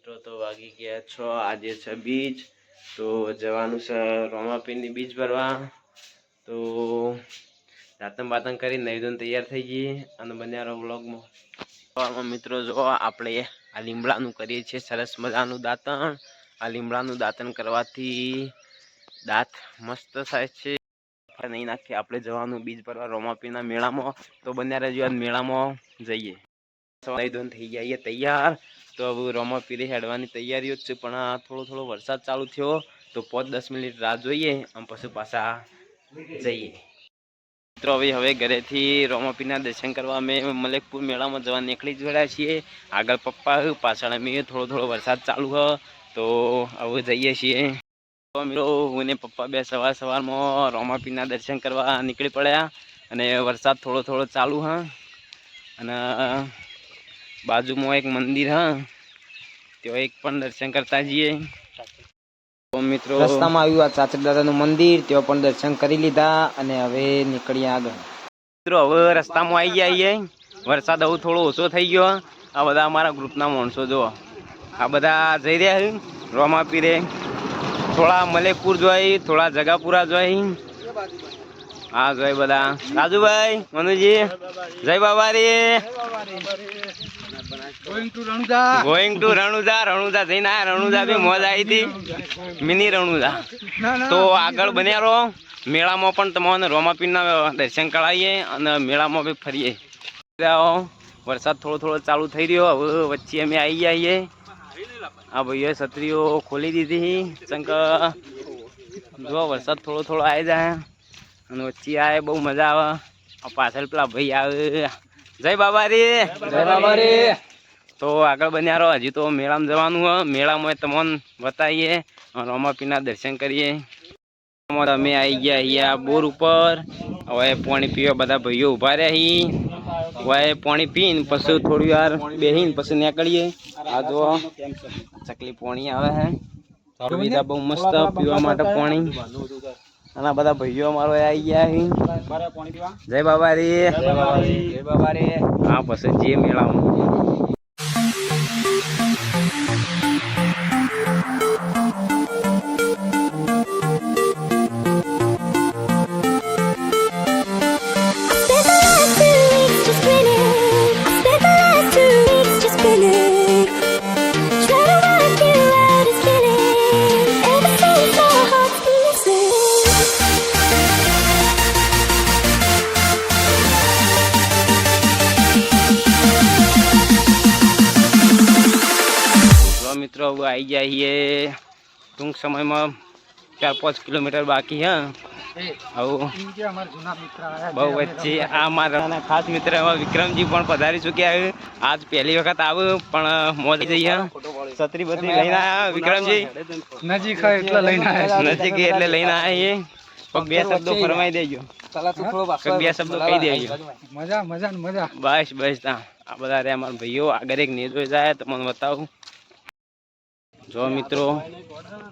મિત્રો, તો વાગી ગયા છો, આજે છે બીજ. તો જવાનું છે રોમાપીરની બીજ ભરવા. તો રાતન બાતન કરી ધોઈને તૈયાર થઈ ગઈ અને બન્યા વ્લોગમાં. બ્લોગમાં મિત્રો, જો આપણે આ લીમડાનું કરીએ છીએ સરસ મજાનું દાંતણ. આ લીમડાનું દાંતણ કરવાથી દાંત મસ્ત થાય છે. નહીં નાખીએ, આપણે જવાનું બીજ ભરવા રોમાપીના મેળામાં. તો બન્યા રહેજો મેળામાં જઈએ. સવારે ધોન થઈ જઈએ તૈયાર. તો હવે રોમા પીરે હેડવાની તૈયારીઓ જ છે, પણ આ થોડો થોડો વરસાદ ચાલુ થયો, તો પાંચ દસ મિનિટ રાહ જોઈએ આમ પછી પાછા જઈએ. મિત્રો, હવે હવે ઘરેથી રોમાપીના દર્શન કરવા અમે મલેકપુર મેળામાં જવા નીકળી જોડ્યા છીએ. આગળ પપ્પા પાછળ અમે થોડો થોડો વરસાદ ચાલુ હ, તો હવે જઈએ છીએ. તો મિત્રો, હું ને પપ્પા બે સવાર સવારમાં રોમાપીના દર્શન કરવા નીકળી પડ્યા અને વરસાદ થોડો થોડો ચાલુ હ. અને બાજુમાં એક મંદિર હા. ત્યાં એક પણ દર્શન કરતા જઈએ. મિત્રો રસ્તામાં આવ્યું આ ચાચર દાદાનું મંદિર ત્યાં પણ દર્શન કરી લીધા અને હવે નીકળ્યા આગળ. મિત્રો હવે રસ્તામાં આવી ગયા વરસાદ હવે થોડો ઓછો થઈ ગયો. આ બધા અમારા ગ્રુપના માણસો જો આ બધા જઈ રહ્યા છે રોમા પીરે થોડા મલેકપુર જોઈ થોડા જગાપુરા જોઈ. હા જોઈ બધા. રાજુભાઈ મનુજી જય બાબા રે ગોઈંગ ટુ રણુજા રણુજા જઈને આયા. રણુજા બી મોજ આવી હતી. મિની રણુજા તો આગળ બન્યા રહો. મેળામાં પણ તમને રોમાપીરના દર્શન કરાવીએ અને મેળામાં બી ફરીએ. આવો. વરસાદ થોડો થોડો ચાલુ થઈ રહ્યો. હવે વચ્ચે અમે આવી જઈએ આ ભાઈઓ છત્રીઓ ખોલી દીધી ચંક જો વરસાદ થોડો થોડો આવી જાય. અને વચ્ચે આવે બહુ મજા આવે. પાછળ પેલા ભાઈ આવે. જય બાબા રે જય બાબા રે તો આગળ બન્યા રહો. હજી તો મેળામાં જવાનું હોય. મેળામાં તમને બતાવીએ. રોમાપીના દર્શન કરીએ. અમે આવી ગયા અહીંયા બોર ઉપર. હવે પાણી પીવા બધા ભાઈઓ ઊભા રહ્યા હવે પાણી પીને પછી થોડી વાર બેહીને પછી નીકળીએ. આ જો ચકલી પાણી આવે છે? સુવિધા બહુ મસ્ત પીવા માટે પાણી. અને બધા ભાઈઓ અમારો આવી ગયા જય બાબા રે જય બાબા રે હા પછી જે મેળામાં. મિત્રો હવે આવી ગયા છીએ ટૂંક સમયમાં ચાર પાંચ કિલોમીટર બાકી હા. બહુ વચ્ચે આ મારા ખાસ મિત્ર એવા વિક્રમજી પણ પધારી ચૂક્યા છે. આજ પહેલી વખત આવ્યું પણ મોજ જઈએ છત્રી બત્રી લઈને આવ્યા વિક્રમજી. નજીક એટલે લઈને નજીક એટલે લઈને આવ્યા પણ બે શબ્દો ફરમાઈ દેજો. બે શબ્દો કહી દેજો. મજા મજા મજા. બસ બસ તા આ બધા રે અમારા ભાઈઓ. આગળ એક નેજો જાય તમને બતાવું. જો મિત્રો,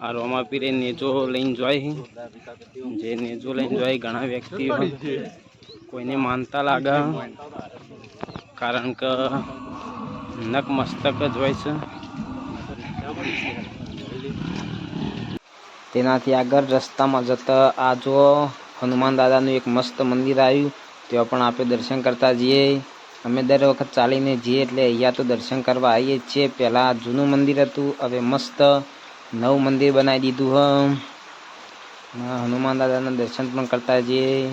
આ રોમા પીરે નેજો લઈને જોઈ જે નેજો લઈને જોઈ ઘણા વ્યક્તિઓ કોઈને માનતા લાગે કારણ કે નક મસ્તક જ હોય છે. તેનાથી આગળ રસ્તામાં જતા આ જો હનુમાન દાદાનું એક મસ્ત મંદિર આવ્યું, ત્યાં પણ આપણે દર્શન કરતા જઈએ. અમે દર વખત ચાલીને જઈએ એટલે અહીંયા તો દર્શન કરવા આવીએ છીએ. પહેલાં જૂનું મંદિર હતું, હવે મસ્ત નવું મંદિર બનાવી દીધું હમ હનુમાન દાદાના દર્શન પણ કરતા જઈએ.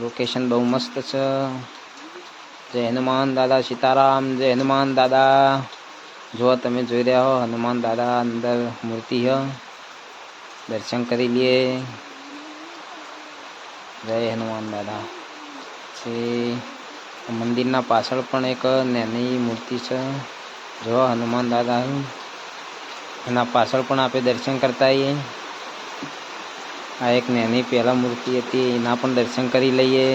લોકેશન બહુ મસ્ત છે. જય હનુમાન દાદા સીતારામ, જય હનુમાન દાદા. જો તમે જોઈ રહ્યા હો, હનુમાન દાદા અંદર મૂર્તિ હ. દર્શન કરી લઈએ જય હનુમાન દાદા. પછી મંદિરના પાછળ પણ એક નાની મૂર્તિ છે. જો હનુમાન દાદા એના પાછળ પણ આપણે દર્શન કરતા આવીએ આ એક નાની પહેલાં મૂર્તિ હતી, એના પણ દર્શન કરી લઈએ.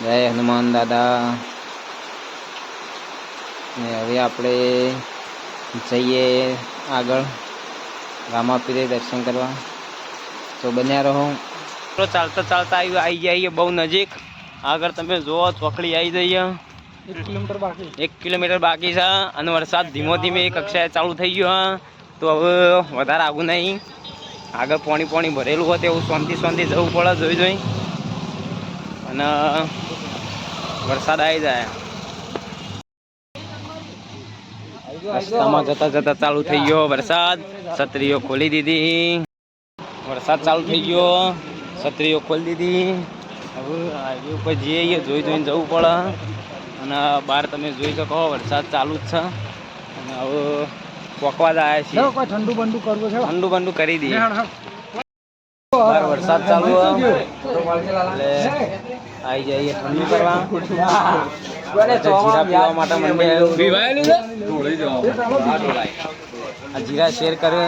જય હનુમાન દાદા. ને હવે આપણે જઈએ આગળ. રામાપીરે દર્શન કરવા. તો બન્યા રહો. ચાલતા ચાલતા આવી આવી જઈએ બહુ નજીક. આગળ તમે જુઓ ચોકડી આવી જઈએ. એક કિલોમીટર બાકી. છે અને વરસાદ ધીમો ધીમે કક્ષાએ ચાલુ થઈ ગયો હા. તો હવે વધારે આવું નહીં. આગળ પોણી પોણી ભરેલું હોય તેવું શાંતિ શાંતિ જવું પડે જોઈ જોઈ. અને વરસાદ આવી જાય. રસ્તામાં જતા જતા ચાલુ થઈ ગયો વરસાદ. છત્રીઓ ખોલી દીધી. વરસાદ ચાલુ થઈ ગયો. છત્રીઓ ખોલી દીધી. હવે હાઈવે ઉપર જઈએ જોઈ જોઈને જવું પડે અને બહાર તમે જોઈ શકો વરસાદ ચાલુ જ છે. અને હવે પોકવા જ આવ્યા છીએ કોઈ ઠંડુ બંડુ કરવું છે ઠંડુ બંડુ કરી દઈએ. વરસાદ ચાલુ એટલે આવી જઈએ ઠંડુ કરવા. જીરા પીવા માટે મને આ જીરા શેર કરે.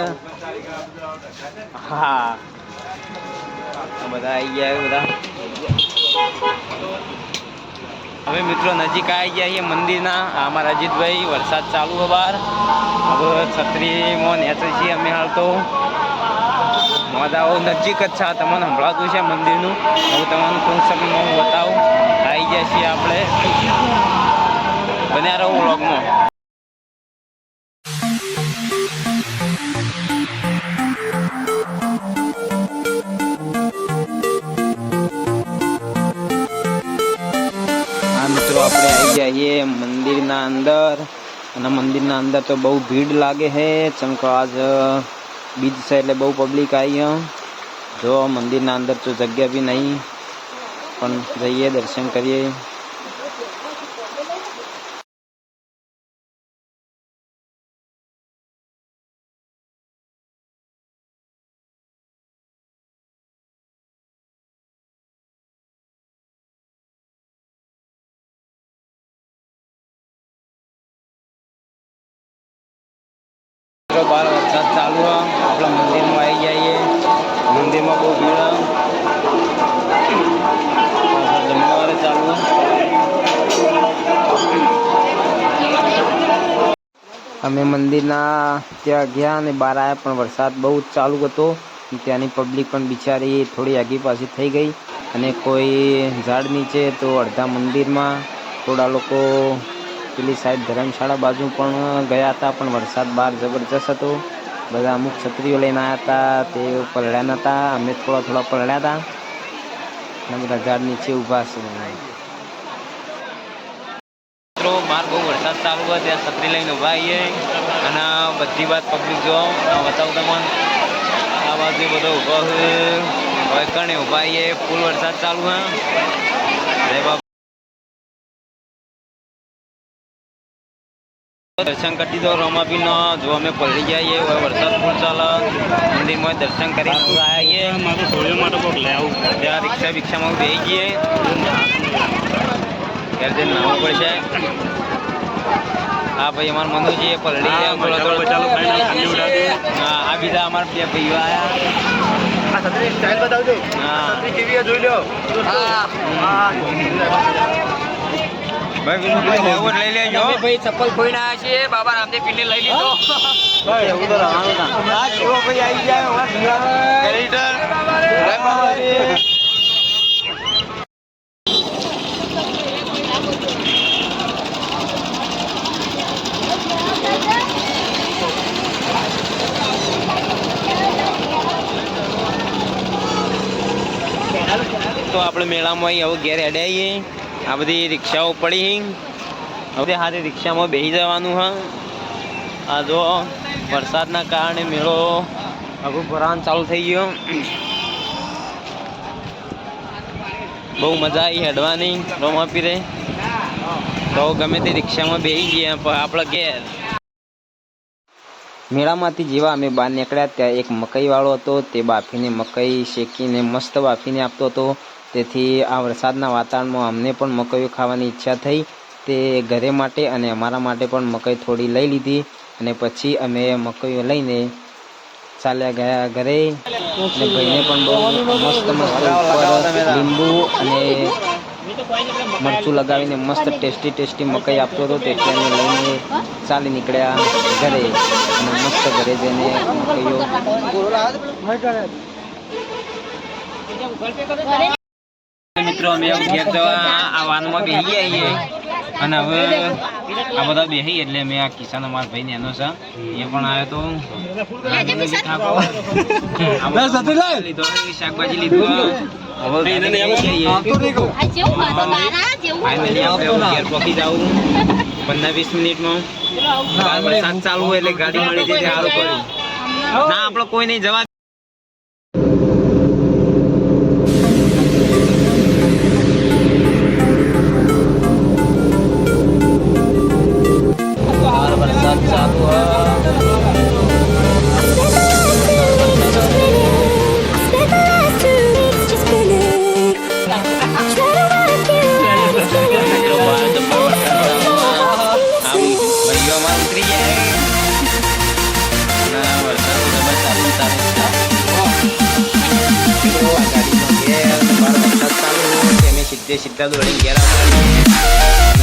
હા. બધા આવી ગયા બધા. હવે મિત્રો નજીક આવી ગયા છીએ મંદિરના. અમારા અજીતભાઈ વરસાદ ચાલુ છે બહાર. હવે છત્રીમાં નેચે છીએ અમે હાલ તો. માદાઓ નજીક જ છે. તમને સંભળાતું છે મંદિરનું. હું તમને ટૂંક સમયમાં હું બતાવું. આવી ગયા છીએ આપણે. બન્યા રહો વ્લોગમાં મંદિરના અંદર અને મંદિરના અંદર તો બહુ ભીડ લાગે છે ચમકો આજ બીજ છે એટલે બહુ પબ્લિક આવી છે. જો મંદિરના અંદર તો જગ્યા બી નહીં. પણ જઈએ, દર્શન કરીએ. મિત્રો બહાર વરસાદ ચાલુ આપણે મંદિરમાં આવી જઈએ. મંદિરમાં બહુ ભીડ છે. ચાલુ અમે મંદિરના ત્યાં ગયા અને બહાર આવ્યા પણ વરસાદ બહુ જ ચાલુ હતો. ત્યાંની પબ્લિક પણ બિચારી થોડી આગી પાછી થઈ ગઈ. અને કોઈ ઝાડ નીચે તો અડધા મંદિરમાં થોડા લોકો પેલી સાહેબ ધર્મશાળા બાજુ પણ ગયા હતા, પણ વરસાદ બહાર જબરજસ્ત હતો. બધા અમુક છત્રીઓ લઈને આવ્યા હતા, તે પલળ્યા નહોતા અમે થોડા થોડા પલળ્યા હતા. અને બધા ઝાડ નીચે ઊભા છે. મિત્રો બહાર બહુ વરસાદ ચાલુ હોય ત્યાં છત્રી લઈને ઊભા આવીએ. અને બધી વાત પબ્લિક જો બતાવું તમને. આ બાજુ બધો ઊભો હોય કણે ઊભા આવીએ, ફૂલ વરસાદ ચાલુ છે. જય દર્શન કરી બી રોમાપીનો જો અમે પલળી જઈએ હવે વરસાદ પણ ચાલે. મંદિરમાં દર્શન કરી આવીએ મારું સોળીઓ માટે કોક લઈ આવું. ત્યાં રિક્ષા બિક્ષામાં બે જઈએ ત્યારે જઈને નાવું પડશે. હા ભાઈ અમાર મનુજી એ પલળી ગયા. થોડો. હા આ બીજા અમારા બે ભાઈઓ બતાવજો. હા. કેવી જોઈ લો ભાઈ લઈ લેજો ચપ્પલ ખોઈને આવ્યા છીએ બાબા રામદેવ લઈ લીધો તો આવી આપણે મેળામાં અહીં હવે ઘેર હેડે આ બધી રિક્ષાઓ પડી હવે હારે રિક્ષામાં બેસી જવાનું હા. આ જો, વરસાદના કારણે મેળો આખું ભરાણ ચાલુ થઈ ગયો. બહુ મજા આવી હેડવાની રોમાપીરે તો ગમે તે રિક્ષામાં બેસી ગયા, પણ આપણે ઘેર. મેળામાંથી જેવા અમે બહાર નીકળ્યા, ત્યાં એક મકાઈ વાળો હતો, તે બાફીને મકઈ શેકીને મસ્ત બાફીને આપતો હતો. તેથી આ વરસાદના વાતાવરણમાં અમને પણ મકાઈઓ ખાવાની ઈચ્છા થઈ તે ઘરે માટે અને અમારા માટે પણ મકાઈ થોડી લઈ લીધી અને પછી અમે મકાઈઓ લઈને ચાલ્યા ગયા ઘરે. અને ભાઈને પણ બહુ મસ્ત મસ્ત લીંબુ અને મરચું લગાવીને મસ્ત ટેસ્ટી ટેસ્ટી મકાઈ આપતો હતો તેથી અમે લઈને ચાલી નીકળ્યા ઘરે. અને મસ્ત ઘરે જઈને મકઈઓ મિત્રો અમે ઘેર જવા આ વાનમાં બેસી આવીએ અને હવે આ બધા બેસી એટલે મેં આ કિસાન અમારા ભાઈ નેનો છે. એ પણ આવ્યો તો લીધો શાકભાજી લીધું. પંદર વીસ મિનિટમાં. વરસાદ ચાલુ એટલે ગાડી મળી જાય તે સારું પડ્યું ના આપણે કોઈ નહીં જવા તો આ ગાડીમાં